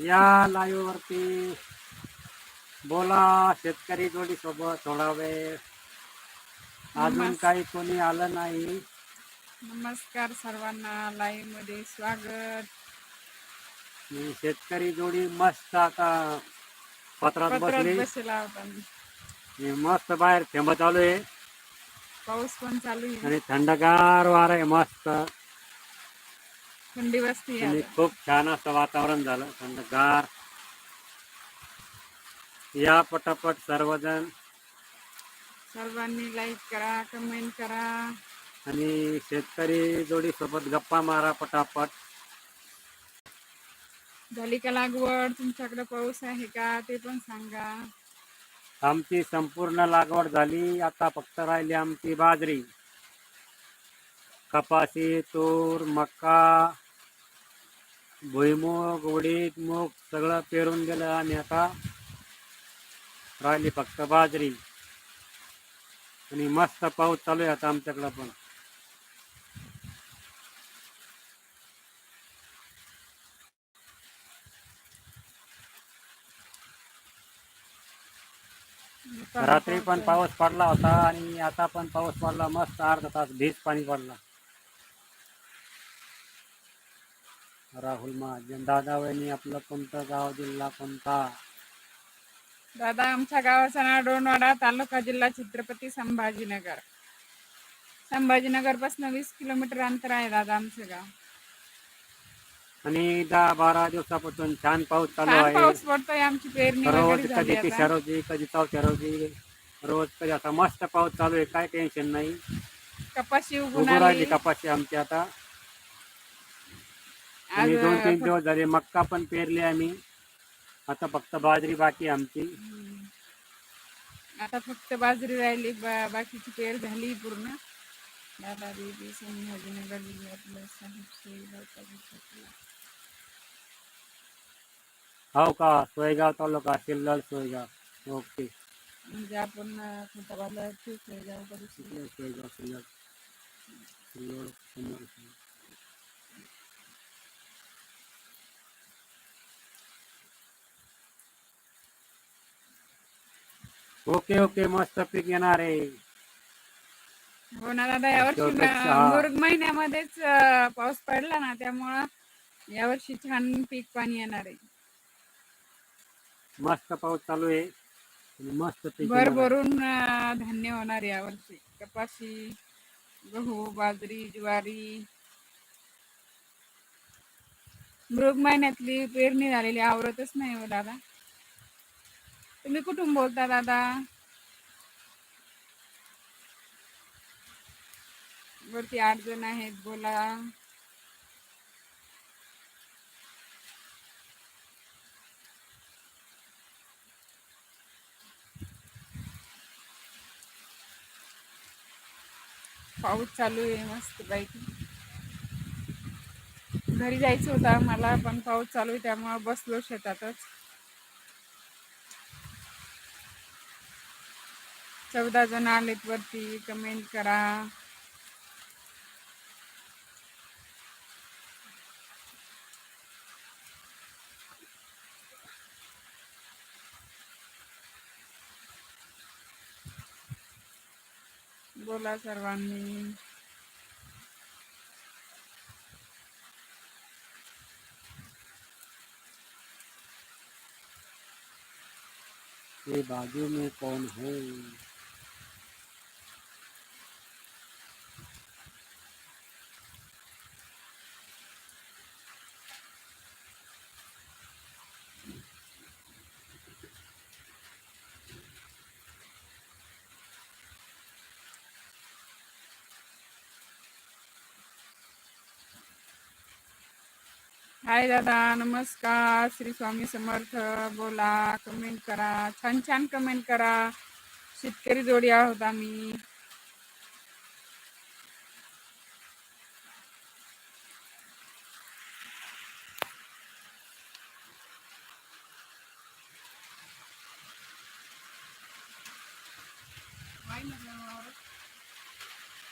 या लाईव्ह वरती बोला शेतकरी जोडी सोबत थोडा वेळ अजून काही कोणी आलं नाही? नमस्कार सर्वांना लाईव्हमध्ये स्वागत. मी शेतकरी जोडी मस्त आता पत्रात पत्रात बसली. होता मी मी मस्त बाहेर थेंबत आलोय पाऊस पण चालू आहे. आणि थंडगार वार आहे मस्त. थंडी बसती आणि खूप छान असं वातावरण झालं थंडगार या पटापट सर्वजण. सर्वांनी लाईक करा कमेंट करा. आणि शेतकरी जोडी सोबत गप्पा मारा पटापट. झाली का लागवड? तुमच्याकडे पाऊस आहे का? ते पण सांगा. आमची संपूर्ण लागवड झाली. आता फक्त राहिली आमची बाजरी. कपाशी तूर मका भुईमूग उडीद मूग सगळं पेरून गेलं आणि आता राहिली फक्त बाजरी. आणि मस्त पाऊस चालू आहे आता आमच्याकडं पण. रात्री पण पाऊस पडला होता आणि आता पण पाऊस पडला मस्त अर्धा तास भीज पाणी पडला. राहुल महाजन. दादा वहिनी आपलं कोणतं गाव जिल्हा कोणता? दादा आमच्या गावाचं नाव डोणवाडा तालुका जिल्हा छत्रपती संभाजीनगर. संभाजीनगरपासून वीस किलोमीटर अंतर आहे दादा आमचं गाव. आणि दहा बारा दिवसापासून छान पाऊस चालू छान आहे. पाऊस पडतोय आमची पेरणी रोज वगैरे झाली कधी आता. रोजी कधी रोजी कधी आता मस्त पाऊस चालू आहे काय टेन्शन नाही. कपाशी उगून उभं राहिली आली. कपाशी आमची आता. आणि दोन तीन दिवस झाले मक्का पण पेरली आम्ही. आता फक्त बाजरी बाकी आमची. हम्म. आता फक्त बाजरी राहिली बा- बाकीची पेर झाली पूर्ण. दादा देवी संभाजीनगर जिल्ह्यातलं तालुक्यातलं. हो का? सोयगाव तालुका सिल्लोड सोयगाव. ओके. म्हणजे आपण खुलताबादला सोयगाव करू सोयगाव सिल्लोड सिल्लोड ओके ओके मस्त पीक येणार आहे. हो ना दादा यावर्षी हा. मुरुग महिन्यामध्येच अं, पाऊस पडला ना त्यामुळं यावर्षी छान पीक पाणी येणार आहे. मस्त पाऊस चालू आहे. आणि मस्त पीक येणार आहे. भरभरून अं, धान्य होणार यावर्षी कपाशी गहू बाजरी ज्वारी. मृग महिन्यातली पेरणी झालेली आवरतच नाही हो दादा. तुम्ही कुठून बोलता दादा? वरती आठ जण आहेत बोला. पाऊस चालू आहे मस्त पैकी. घरी जायचं होतं मला पण पाऊस चालू आहे त्यामुळं बसलो शेतातच. चौदा जण आलेत वरती कमेंट करा। बोला सर्वांनी। ये बाजू में कौन है? हाय दादा नमस्कार. श्री स्वामी समर्थ बोला कमेंट करा. छान छान कमेंट करा. शेतकरी जोडी आहोत आम्ही.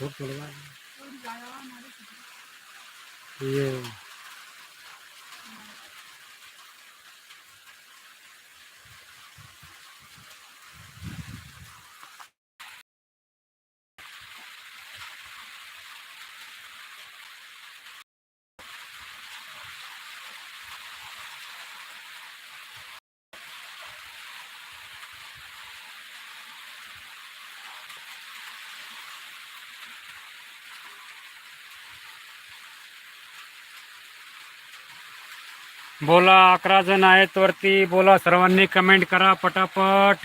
थोड़ा ये बोला अकरा जण आहेत वरती. बोला सर्वांनी कमेंट करा पटापट.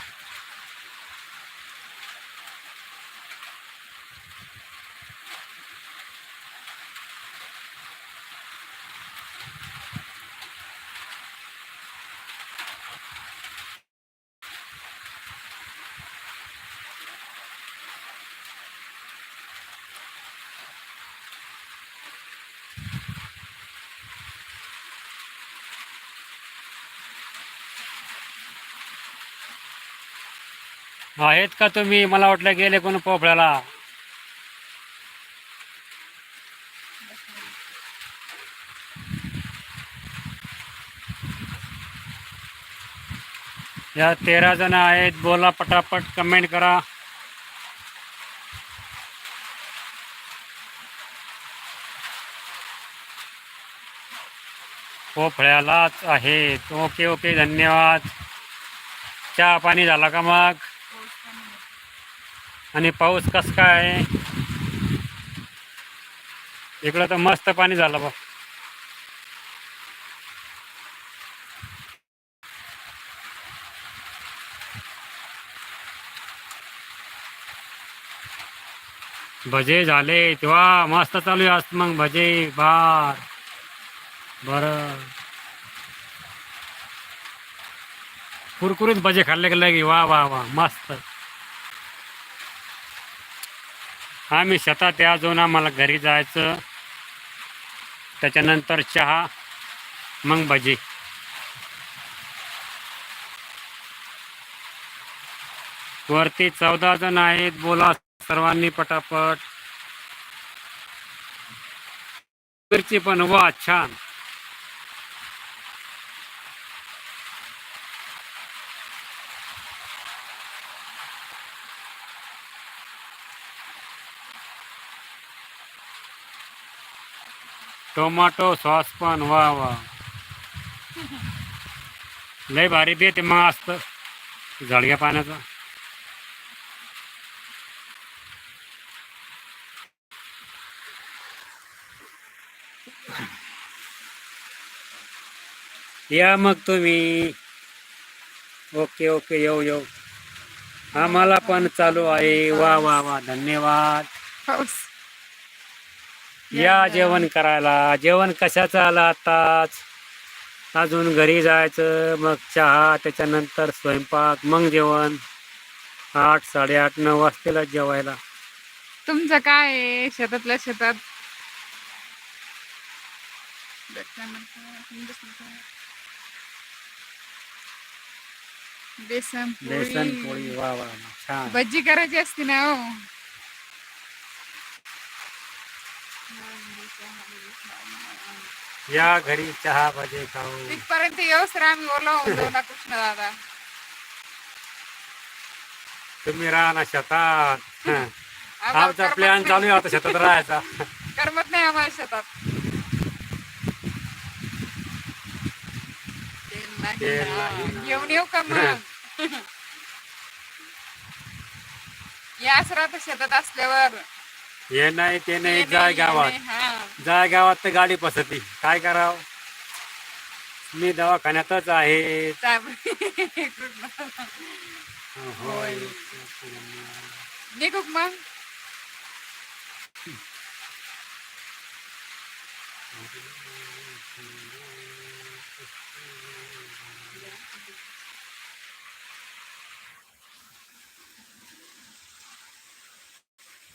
आहेत का तुम्ही? मला वाटलं गेले कोण पोफळ्याला. या तेरा जण आहेत. बोला पटापट कमेंट करा. पोफळ्यालाच आहेत. ओके ओके धन्यवाद. चहा पाणी झाला का मग? आणि पाऊस कस काय? इकडं तर मस्त पाणी झालं बघ. भजे झाले तेव्हा मस्त चालू आहे आज मग भजे बार बर. कुरकुरीत भजे खाल्ले गेले की वा वा वा मस्त. आम्ही शेतात या जाऊन आम्हाला घरी जायचं. त्याच्यानंतर चहा मग भजी. वरती चौदा जण आहेत. बोला सर्वांनी पटापट. मिरची पण वा छान. टोमॅटो सॉस पण वा वा लय भारी देते मग असतं झाडग्या पाण्याचं. या मग तुम्ही. ओके ओके येऊ येऊ. आम्हाला पण चालू आहे. वा वा वा. धन्यवाद. या जेवण करायला. जेवण कशाचं आलं आताच? अजून घरी जायचं मग चहा त्याच्यानंतर स्वयंपाक मग जेवण. आठ साडेआठ नऊ वाजतेला जेवायला. तुमचं काय आहे शेतातल्या शेतात? बेसन बेसन पोळी पोळी वा वा वा. छान. भजी करायची असती ना हो? या घरी चहा भजे खाऊ तिथपर्यंत येऊस रे आम्ही ओला होऊन जाऊ ना कृष्ण दादा तुम्ही राहा ना शेतात. आम्हाला आमचा करमत प्लॅन नाही. चालू आहे आता शेतात राहायचा करमत नाही आम्हाला शेतात तेल नाही तेल ना. नाही ना. घेऊन येऊ का मग याच राहत शेतात असल्यावर हे नाही ते नाही जाय गावात हा. जाय गावात तर गाडी पसरती काय करावं मी दवाखान्यातच आहे दादा. होय. निघू का मग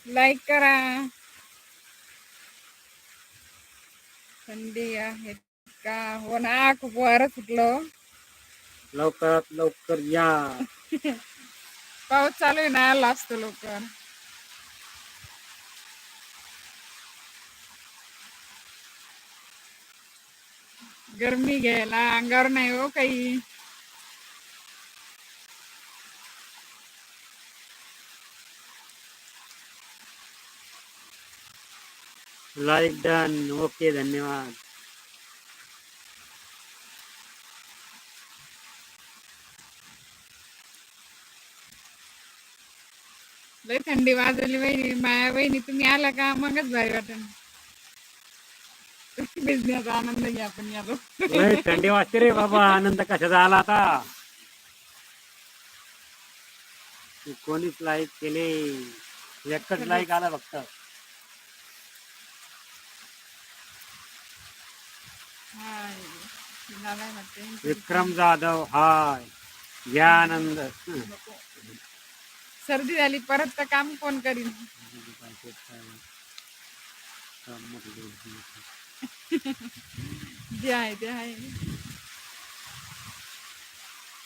लाईक करा. थंडी आहे का? हो ना खूप वारं सुटलं. लवकरात लवकर या. पाऊस चालू आहे ना आला असतो लवकर. गरमी घ्यायला अंगावर नाही हो काही. लाईक डन ओके धन्यवाद. लय थंडी वाजवली वहिनी. माया वहिनी तुम्ही आला का? मगच भारी भिजण्याचा आनंद घ्या आपण यालो थंडी वाजते रे बाबा. आनंद कशाचा आला आता? कोणीच लाईक केले. एकच लाईक आला फक्त हाय झालाय वाटते विक्रम जाधव हाय. नको. सर्दी झाली परत तर काम कोण करीन? जे आहे ते आहे.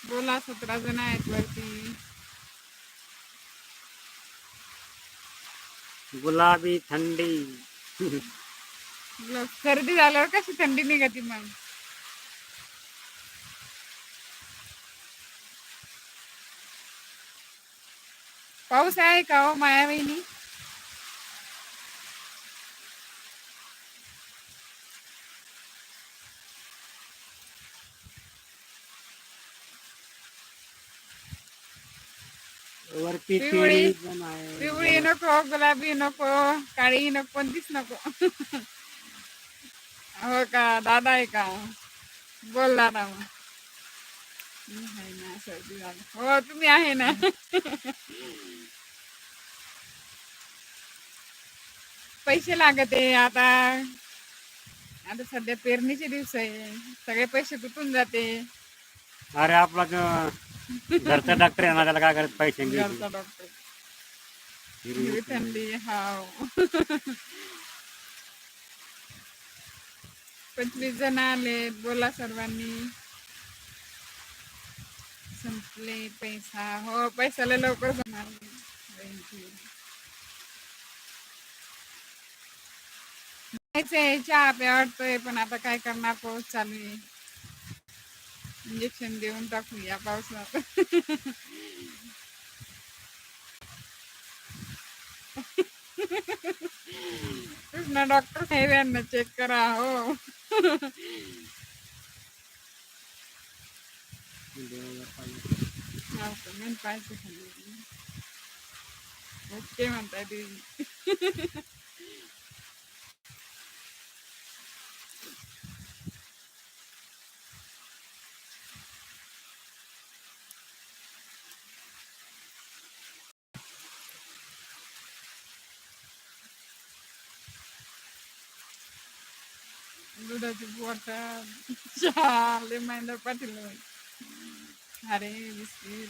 बोला सतरा जण आहेत वरती. गुलाबी थंडी. सर्दी झाल्यावर कशी थंडी निघती मग? पाऊस आहे का हो माया बहिणी वरती पिवळी. पिवळी नको गुलाबी नको काळी नको कोणतीच नको. हो का? दादा आहे का? बोल दादा. मग मी आहे ना सर्दी झाली हो तुम्ही आहे ना? पैसे लागत आहे आता. आता सध्या पेरणीचे दिवस आहे. सगळे पैसे तुटून जाते. अरे आपला जो घरचा डॉक्टर आहे ना त्याला काय करत पैसे घरचा डॉक्टर थंडी हाव पंचवीस जण आले बोला सर्वांनी. संपले पैसा. हो पैशाला लवकर जाणार चहा पे वाटतोय पण आता काय करणार पाऊस चालू आहे. इंजेक्शन देऊन टाकूया पावसात. कृष्णा डॉक्टर साहेबांना चेक करा हो. हाव का? मेन पाहायचं खाली. ओके म्हणताय तुम्ही दुधाची बॉटल चहा लय महिना अरे बिस्किट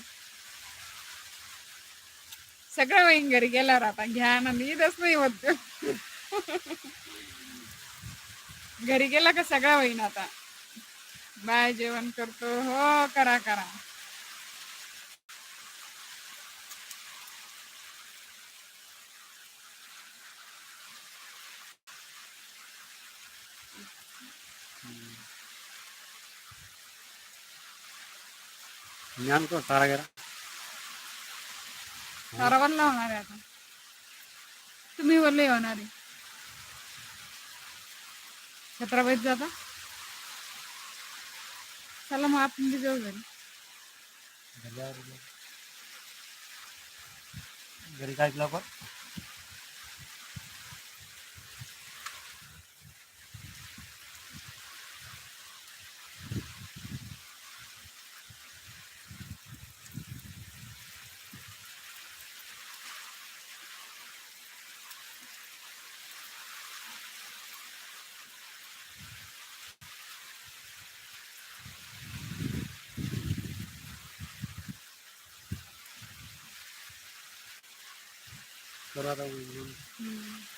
सगळं वहीन घरी गेल्यावर आता घ्या ना नीटच नाही होत घरी गेला का सगळं होईन आता बाय जेवण करतो हो करा करा ज्ञान को सारा गेला सारावरला होणार आहे आता तुम्ही बोलले होणार आहे छत्राबाईत जाता चला मग आपण बी जाऊ घरी घरी काय लवकर करू आता हम्म.